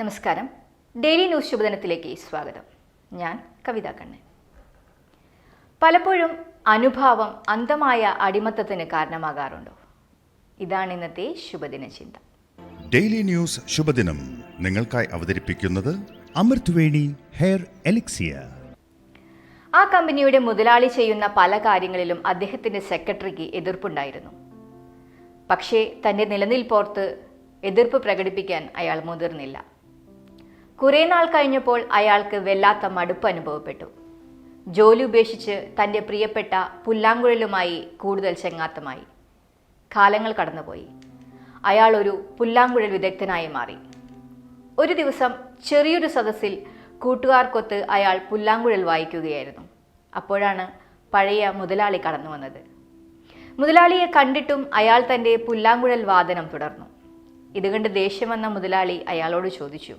നമസ്കാരം. Daily news ശുഭദിനത്തിലേക്ക് സ്വാഗതം. ഞാൻ കവിത കണ്ണൻ. പലപ്പോഴും അനുഭാവം അന്ധമായ അടിമത്തത്തിന് കാരണമാകാറുണ്ടോ? ഇതാണ് ഇന്നത്തെ ശുഭദിന ചിന്ത. ഡെയിലി ന്യൂസ് ശുഭദിനം നിങ്ങൾക്കായി അവതരിപ്പിക്കുന്നത് അമൃത്വേണി ഹെയർ എലിക്സിയ. ആ കമ്പനിയുടെ മുതലാളി ചെയ്യുന്ന പല കാര്യങ്ങളിലും അദ്ദേഹത്തിന്റെ സെക്രട്ടറിക്ക് എതിർപ്പുണ്ടായിരുന്നു. പക്ഷേ തന്റെ നിലനിൽപ്പോർത്ത് എതിർപ്പ് പ്രകടിപ്പിക്കാൻ അയാൾ മുതിർന്നില്ല. കുറേ നാൾ കഴിഞ്ഞപ്പോൾ അയാൾക്ക് വല്ലാത്ത മടുപ്പ് അനുഭവപ്പെട്ടു. ജോലി ഉപേക്ഷിച്ച് തന്റെ പ്രിയപ്പെട്ട പുല്ലാങ്കുഴലുമായി കൂടുതൽ ചെങ്ങാത്തമായി. കാലങ്ങൾ കടന്നുപോയി. അയാൾ ഒരു പുല്ലാങ്കുഴൽ വിദഗ്ധനായി മാറി. ഒരു ദിവസം ചെറിയൊരു സദസ്സിൽ കൂട്ടുകാർക്കൊത്ത് അയാൾ പുല്ലാങ്കുഴൽ വായിക്കുകയായിരുന്നു. അപ്പോഴാണ് പഴയ മുതലാളി കടന്നു വന്നത്. മുതലാളിയെ കണ്ടിട്ടും അയാൾ തന്റെ പുല്ലാങ്കുഴൽ വാദനം തുടർന്നു. ഇത് കണ്ട് ദേഷ്യം വന്ന മുതലാളി അയാളോട് ചോദിച്ചു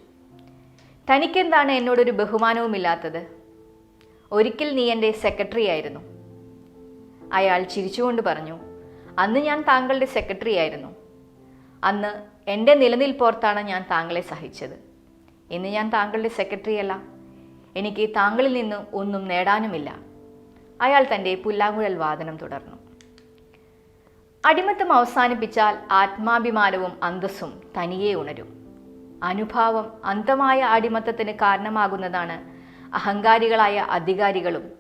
തനിക്കെന്താണ് എന്നോടൊരു ബഹുമാനവുമില്ലാത്തത്? ഒരിക്കൽ നീ എന്റെ സെക്രട്ടറി ആയിരുന്നു. അയാൾ ചിരിച്ചുകൊണ്ട് പറഞ്ഞു അന്ന് ഞാൻ താങ്കളുടെ സെക്രട്ടറി ആയിരുന്നു. അന്ന് എന്റെ നിലനിൽപ്പോർത്താണ് ഞാൻ താങ്കളെ സഹിച്ചത്. ഇന്ന് ഞാൻ താങ്കളുടെ സെക്രട്ടറി അല്ല. എനിക്ക് താങ്കളിൽ നിന്ന് ഒന്നും നേടാനുമില്ല. അയാൾ തന്റെ പുല്ലാങ്കുഴൽ വാദനം തുടർന്നു. അടിമത്തം അവസാനിപ്പിച്ചാൽ ആത്മാഭിമാനവും അന്തസ്സും തനിയെ ഉണരും. അനുഭാവം അന്തമായ അടിമത്തത്തിന് കാരണമാകുന്നതാണ്. അഹങ്കാരികളായ അധികാരികളും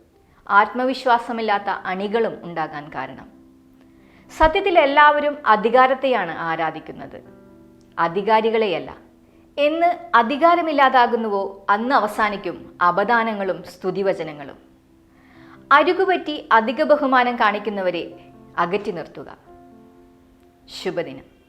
ആത്മവിശ്വാസമില്ലാത്ത അണികളും ഉണ്ടാകാൻ കാരണം. സത്യത്തിൽ എല്ലാവരും അധികാരത്തെയാണ് ആരാധിക്കുന്നത്. അധികാരികളെയല്ല. എന്ന് അധികാരമില്ലാതാകുന്നുവോ അന്ന് അവസാനിക്കും അപദാനങ്ങളും സ്തുതിവചനങ്ങളും. അരുകുപറ്റി അധിക ബഹുമാനം കാണിക്കുന്നവരെ അകറ്റി നിർത്തുക. ശുഭദിനം.